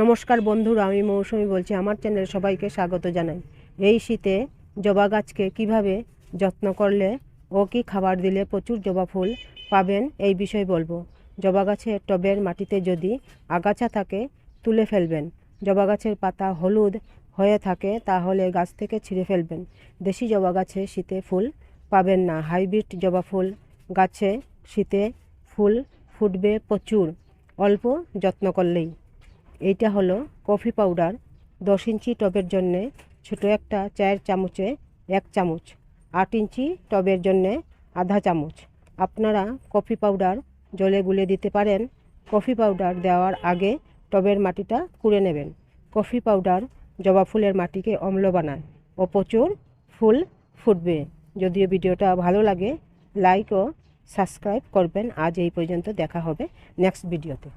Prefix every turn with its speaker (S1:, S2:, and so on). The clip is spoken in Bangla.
S1: নমস্কার বন্ধুরা, আমি মৌসুমি বলছি, আমার চ্যানেলে সবাইকে স্বাগত জানাই। এই শীতে জবা গাছকে কীভাবে যত্ন করলে ও কি খাবার দিলে প্রচুর জবা ফুল পাবেন, এই বিষয়ে বলব। জবা গাছের টবের মাটিতে যদি আগাছা থাকে, তুলে ফেলবেন। জবা গাছের পাতা হলুদ হয়ে থাকে, তাহলে গাছ থেকে ছিঁড়ে ফেলবেন। দেশি জবা গাছে শীতে ফুল পাবেন না। হাইব্রিড জবা ফুল গাছে শীতে ফুল ফুটবে প্রচুর, অল্প যত্ন করলেই। এইটা হলো কফি পাউডার, দশ ইঞ্চি টবের জন্যে ছোটো একটা চায়ের চামচে এক চামচ, আট ইঞ্চি টবের জন্যে আধা চামচ। আপনারা কফি পাউডার জলে গুলে দিতে পারেন। কফি পাউডার দেওয়ার আগে টবের মাটিটা কুড়ে নেবেন। কফি পাউডার জবা ফুলের মাটিকে অম্ল বানায় ও প্রচুর ফুল ফুটবে। যদিও ভিডিওটা ভালো লাগে লাইক ও সাবস্ক্রাইব করবেন। আজ এই পর্যন্ত দেখা হবে নেক্সট ভিডিওতে